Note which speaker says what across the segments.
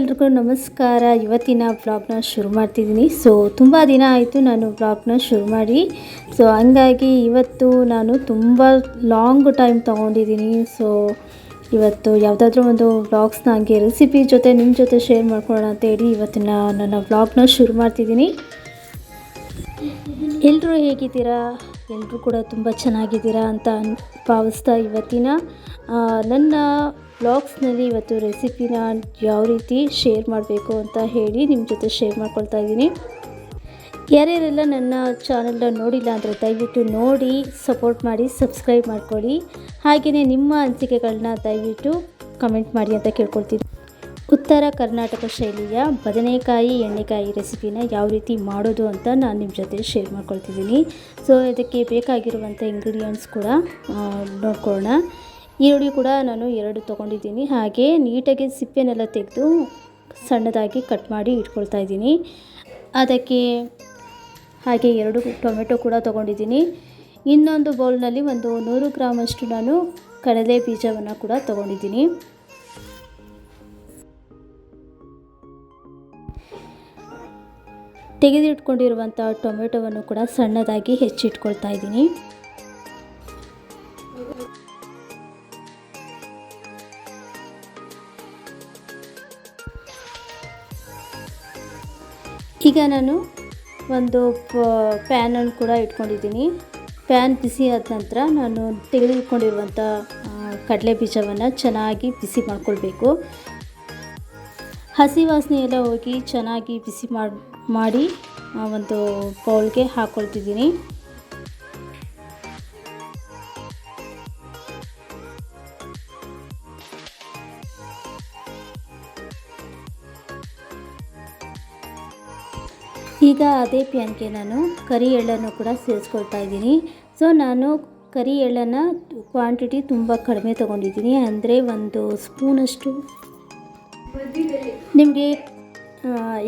Speaker 1: ಎಲ್ರಿಗೂ ನಮಸ್ಕಾರ. ಇವತ್ತಿನ ವ್ಲಾಗ್ನ ಶುರು ಮಾಡ್ತಿದ್ದೀನಿ. ಸೊ ತುಂಬ ದಿನ ಆಯಿತು ನಾನು ವ್ಲಾಗ್ನ ಶುರು ಮಾಡಿ. ಸೊ ಹಂಗಾಗಿ ಇವತ್ತು ನಾನು ತುಂಬ ಲಾಂಗ್ ಟೈಮ್ ತೊಗೊಂಡಿದ್ದೀನಿ. ಸೊ ಇವತ್ತು ಯಾವುದಾದ್ರೂ ಒಂದು ವ್ಲಾಗ್ಸ್ನ ಹಂಗೆ ರೆಸಿಪಿ ಜೊತೆ ನಿಮ್ಮ ಜೊತೆ ಶೇರ್ ಮಾಡ್ಕೊಳ್ಳೋಣ ಅಂತ ಹೇಳಿ ಇವತ್ತಿನ ನನ್ನ ವ್ಲಾಗ್ನ ಶುರು ಮಾಡ್ತಿದ್ದೀನಿ. ಎಲ್ಲರೂ ಹೇಗಿದ್ದೀರಾ? ಎಲ್ಲರೂ ಕೂಡ ತುಂಬ ಚೆನ್ನಾಗಿದ್ದೀರಾ ಅಂತ ಭಾವಿಸ್ತಾ ಇವತ್ತಿನ ನನ್ನ ಬ್ಲಾಗ್ಸ್ನಲ್ಲಿ ಇವತ್ತು ರೆಸಿಪಿನ ಯಾವ ರೀತಿ ಶೇರ್ ಮಾಡಬೇಕು ಅಂತ ಹೇಳಿ ನಿಮ್ಮ ಜೊತೆ ಶೇರ್ ಮಾಡ್ಕೊಳ್ತಾ ಇದ್ದೀನಿ. ಯಾರ್ಯಾರೆಲ್ಲ ನನ್ನ ಚಾನಲ್ನ ನೋಡಿಲ್ಲ ಅಂದರೆ ದಯವಿಟ್ಟು ನೋಡಿ, ಸಪೋರ್ಟ್ ಮಾಡಿ, ಸಬ್ಸ್ಕ್ರೈಬ್ ಮಾಡ್ಕೊಳ್ಳಿ. ಹಾಗೆಯೇ ನಿಮ್ಮ ಅನಿಸಿಕೆಗಳನ್ನ ದಯವಿಟ್ಟು ಕಮೆಂಟ್ ಮಾಡಿ ಅಂತ ಕೇಳ್ಕೊಳ್ತೀನಿ. ಉತ್ತರ ಕರ್ನಾಟಕ ಶೈಲಿಯ ಬದನೆಕಾಯಿ ಎಣ್ಣೆಕಾಯಿ ರೆಸಿಪಿನ ಯಾವ ರೀತಿ ಮಾಡೋದು ಅಂತ ನಾನು ನಿಮ್ಮ ಜೊತೆ ಶೇರ್ ಮಾಡ್ಕೊಳ್ತಿದ್ದೀನಿ. ಸೊ ಇದಕ್ಕೆ ಬೇಕಾಗಿರುವಂಥ ಇಂಗ್ರೀಡಿಯೆಂಟ್ಸ್ ಕೂಡ ನೋಡ್ಕೊಳ್ಳೋಣ ಈರುಳ್ಳಿ ಕೂಡ ನಾನು ಎರಡು ತೊಗೊಂಡಿದ್ದೀನಿ. ಹಾಗೆ ನೀಟಾಗಿ ಸಿಪ್ಪೆನೆಲ್ಲ ತೆಗೆದು ಸಣ್ಣದಾಗಿ ಕಟ್ ಮಾಡಿ ಇಟ್ಕೊಳ್ತಾ ಇದ್ದೀನಿ. ಅದಕ್ಕೆ ಹಾಗೆ ಎರಡು ಟೊಮೆಟೊ ಕೂಡ ತೊಗೊಂಡಿದ್ದೀನಿ. ಇನ್ನೊಂದು ಬೌಲ್ನಲ್ಲಿ ಒಂದು ನೂರು ಗ್ರಾಮಷ್ಟು ನಾನು ಕಡಲೆ ಬೀಜವನ್ನು ಕೂಡ ತೊಗೊಂಡಿದ್ದೀನಿ. ತೆಗೆದಿಟ್ಕೊಂಡಿರುವಂಥ ಟೊಮೆಟೊವನ್ನು ಕೂಡ ಸಣ್ಣದಾಗಿ ಹೆಚ್ಚಿಟ್ಕೊಳ್ತಾ ಇದ್ದೀನಿ. ಈಗ ನಾನು ಒಂದು ಪ್ಯಾನನ್ನು ಕೂಡ ಇಟ್ಕೊಂಡಿದ್ದೀನಿ. ಪ್ಯಾನ್ ಬಿಸಿ ಆದ ನಂತರ ನಾನು ತೆಗೆದಿಟ್ಕೊಂಡಿರುವಂಥ ಕಡಲೆ ಬೀಜವನ್ನು ಚೆನ್ನಾಗಿ ಬಿಸಿ ಮಾಡ್ಕೊಳ್ಬೇಕು. ಹಸಿ ವಾಸನೆ ಎಲ್ಲ ಹೋಗಿ ಚೆನ್ನಾಗಿ ಬಿಸಿ ಮಾಡಿ ಮಾಡಿ ಒಂದು ಬೌಲ್ಗೆ ಹಾಕ್ಕೊಳ್ತಿದ್ದೀನಿ ಈಗ ಅದೇ ಪ್ಯಾನ್ಗೆ ನಾನು ಕರಿ ಎಳ್ಳನ್ನು ಕೂಡ ಸೇರಿಸ್ಕೊಳ್ತಾ ಇದ್ದೀನಿ. ಸೊ, ನಾನು ಕರಿ ಎಳ್ಳನ್ನು ಕ್ವಾಂಟಿಟಿ ತುಂಬ ಕಡಿಮೆ ತೊಗೊಂಡಿದ್ದೀನಿ. ಅಂದರೆ ಒಂದು ಸ್ಪೂನಷ್ಟು. ನಿಮಗೆ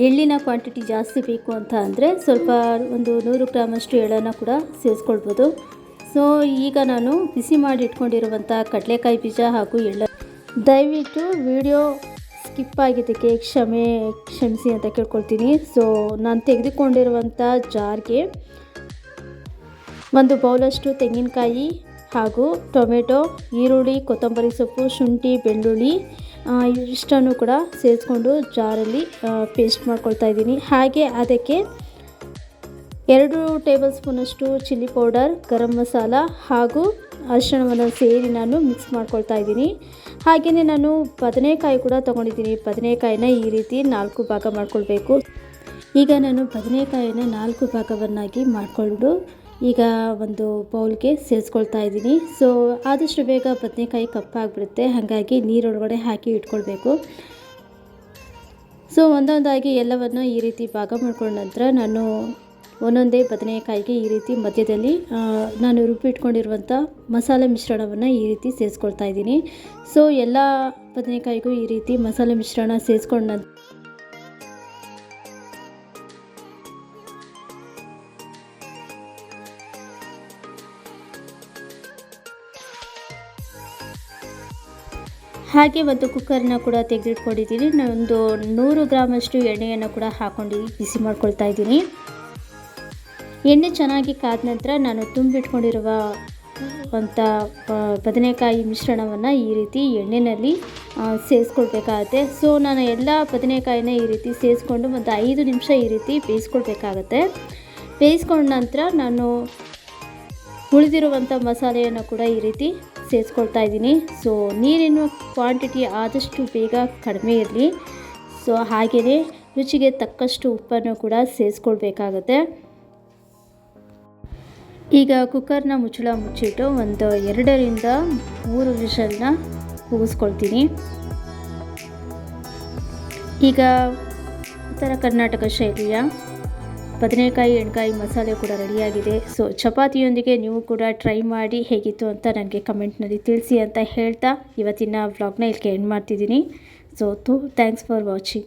Speaker 1: ಎಳ್ಳಿನ ಕ್ವಾಂಟಿಟಿ ಜಾಸ್ತಿ ಬೇಕು ಅಂತ ಅಂದರೆ ಸ್ವಲ್ಪ ಒಂದು ನೂರು ಗ್ರಾಮಷ್ಟು ಎಳ್ಳನ್ನು ಕೂಡ ಸೇರಿಸ್ಕೊಳ್ಬೋದು. ಸೊ ಈಗ ನಾನು ಬಿಸಿ ಮಾಡಿ ಇಟ್ಕೊಂಡಿರುವಂಥ ಕಡಲೆಕಾಯಿ ಬೀಜ ಹಾಗೂ ಎಳ್ಳ ದಯವಿಟ್ಟು ವಿಡಿಯೋ ಸ್ಕಿಪ್ ಆಗಿದ್ದಕ್ಕೆ ಕ್ಷಮೆ ಕ್ಷಮಿಸಿ ಅಂತ ಕೇಳ್ಕೊಳ್ತೀನಿ. ಸೊ ನಾನು ತೆಗೆದುಕೊಂಡಿರುವಂಥ ಜಾರ್ಗೆ ಒಂದು ಬೌಲಷ್ಟು ತೆಂಗಿನಕಾಯಿ ಹಾಗೂ ಟೊಮೆಟೊ ಈರುಳ್ಳಿ, ಕೊತ್ತಂಬರಿ ಸೊಪ್ಪು, ಶುಂಠಿ, ಬೆಳ್ಳುಳ್ಳಿ ಇಷ್ಟನ್ನು ಕೂಡ ಸೇರಿಸ್ಕೊಂಡು ಜಾರಲ್ಲಿ ಪೇಸ್ಟ್ ಮಾಡ್ಕೊಳ್ತಾ ಇದ್ದೀನಿ. ಹಾಗೆ ಅದಕ್ಕೆ ಎರಡು ಟೇಬಲ್ ಸ್ಪೂನಷ್ಟು ಚಿಲ್ಲಿ ಪೌಡರ್ ಗರಂ ಮಸಾಲ ಹಾಗೂ ಅರಿಶಿಣವನ್ನು ಸೇರಿ ನಾನು ಮಿಕ್ಸ್ ಮಾಡ್ಕೊಳ್ತಾ ಇದ್ದೀನಿ. ಹಾಗೆಯೇ ನಾನು ಬದನೆಕಾಯಿ ಕೂಡ ತೊಗೊಂಡಿದ್ದೀನಿ. ಬದನೆಕಾಯಿನ ಈ ರೀತಿ ನಾಲ್ಕು ಭಾಗ ಮಾಡ್ಕೊಳ್ಬೇಕು. ಈಗ ನಾನು ಬದನೆಕಾಯಿನ ನಾಲ್ಕು ಭಾಗವನ್ನಾಗಿ ಮಾಡಿಕೊಂಡು ಈಗ ಒಂದು ಬೌಲ್ಗೆ ಸೇರಿಸ್ಕೊಳ್ತಾ ಇದ್ದೀನಿ. ಸೊ ಆದಷ್ಟು ಬೇಗ ಬದನೆಕಾಯಿ ಕಪ್ಪಾಗಿಬಿಡುತ್ತೆ. ಹಾಗಾಗಿ ನೀರೊಳಗಡೆ ಹಾಕಿ ಇಟ್ಕೊಳ್ಬೇಕು. ಸೊ ಒಂದೊಂದಾಗಿ ಎಲ್ಲವನ್ನು ಈ ರೀತಿ ಭಾಗ ಮಾಡ್ಕೊಂಡ ನಂತರ ನಾನು ಒಂದೊಂದೇ ಬದನೆಕಾಯಿಗೆ ಈ ರೀತಿ ಮಧ್ಯದಲ್ಲಿ ನಾನು ರುಬ್ಬಿಟ್ಕೊಂಡಿರುವಂಥ ಮಸಾಲೆ ಮಿಶ್ರಣವನ್ನು ಈ ರೀತಿ ಸೇರಿಸ್ಕೊಳ್ತಾ ಇದ್ದೀನಿ. ಸೊ ಎಲ್ಲ ಬದನೆಕಾಯಿಗೂ ಈ ರೀತಿ ಮಸಾಲೆ ಮಿಶ್ರಣ ಸೇರಿಸ್ಕೊಂಡ ನಂತರ ಹಾಗೆ ಒಂದು ಕುಕ್ಕರ್ನ ಕೂಡ ತೆಗೆದಿಟ್ಕೊಂಡಿದ್ದೀನಿ ಒಂದು ನೂರು ಗ್ರಾಮಷ್ಟು ಎಣ್ಣೆಯನ್ನು ಕೂಡ ಹಾಕೊಂಡು ಬಿಸಿ ಮಾಡ್ಕೊಳ್ತಾ ಇದ್ದೀನಿ. ಎಣ್ಣೆ ಚೆನ್ನಾಗಿ ಕಾದ ನಂತರ ನಾನು ತುಂಬಿಟ್ಕೊಂಡಿರುವ ಅಂಥ ಬದನೆಕಾಯಿ ಮಿಶ್ರಣವನ್ನು ಈ ರೀತಿ ಎಣ್ಣೆಯಲ್ಲಿ ಸೇರಿಸ್ಕೊಳ್ಬೇಕಾಗತ್ತೆ. ಸೊ, ನಾನು ಎಲ್ಲ ಬದನೆಕಾಯಿನ ಈ ರೀತಿ ಸೇರಿಸ್ಕೊಂಡು ಒಂದು ಐದು ನಿಮಿಷ ಈ ರೀತಿ ಬೇಯಿಸ್ಕೊಳ್ಬೇಕಾಗತ್ತೆ. ಬೇಯಿಸ್ಕೊಂಡ ನಂತರ ನಾನು ಉಳಿದಿರುವಂಥ ಮಸಾಲೆಯನ್ನು ಕೂಡ ಈ ರೀತಿ ಸೇರಿಸ್ಕೊಳ್ತಾ ಇದ್ದೀನಿ. ಸೊ ನೀರಿನ ಕ್ವಾಂಟಿಟಿ ಆದಷ್ಟು ಬೇಗ ಕಡಿಮೆ ಇರಲಿ. ಸೊ ಹಾಗೆಯೇ ರುಚಿಗೆ ತಕ್ಕಷ್ಟು ಉಪ್ಪನ್ನು ಕೂಡ ಸೇರಿಸ್ಕೊಳ್ಬೇಕಾಗತ್ತೆ. ಈಗ ಕುಕ್ಕರ್ನ ಮುಚ್ಚಳ ಮುಚ್ಚಿಟ್ಟು ಒಂದು ಎರಡರಿಂದ ಮೂರು ವಿಷಲ್ನ ಕೂಗಿಸ್ಕೊಳ್ತೀನಿ. ಈಗ ಉತ್ತರ ಕರ್ನಾಟಕ ಶೈಲಿಯ ಬದನೆಕಾಯಿ, ಎಣ್ಗಾಯಿ ಮಸಾಲೆ ಕೂಡ ರೆಡಿಯಾಗಿದೆ. ಸೊ ಚಪಾತಿಯೊಂದಿಗೆ ನೀವು ಕೂಡ ಟ್ರೈ ಮಾಡಿ ಹೇಗಿತ್ತು ಅಂತ ನನಗೆ ಕಮೆಂಟ್ನಲ್ಲಿ ತಿಳಿಸಿ ಅಂತ ಹೇಳ್ತಾ ಇವತ್ತಿನ ವ್ಲಾಗ್ನ ಇಲ್ಲಿಗೆ ಎಂಡ್ ಮಾಡ್ತಿದ್ದೀನಿ. ಸೊ ತು ಥ್ಯಾಂಕ್ಸ್ ಫಾರ್ ವಾಚಿಂಗ್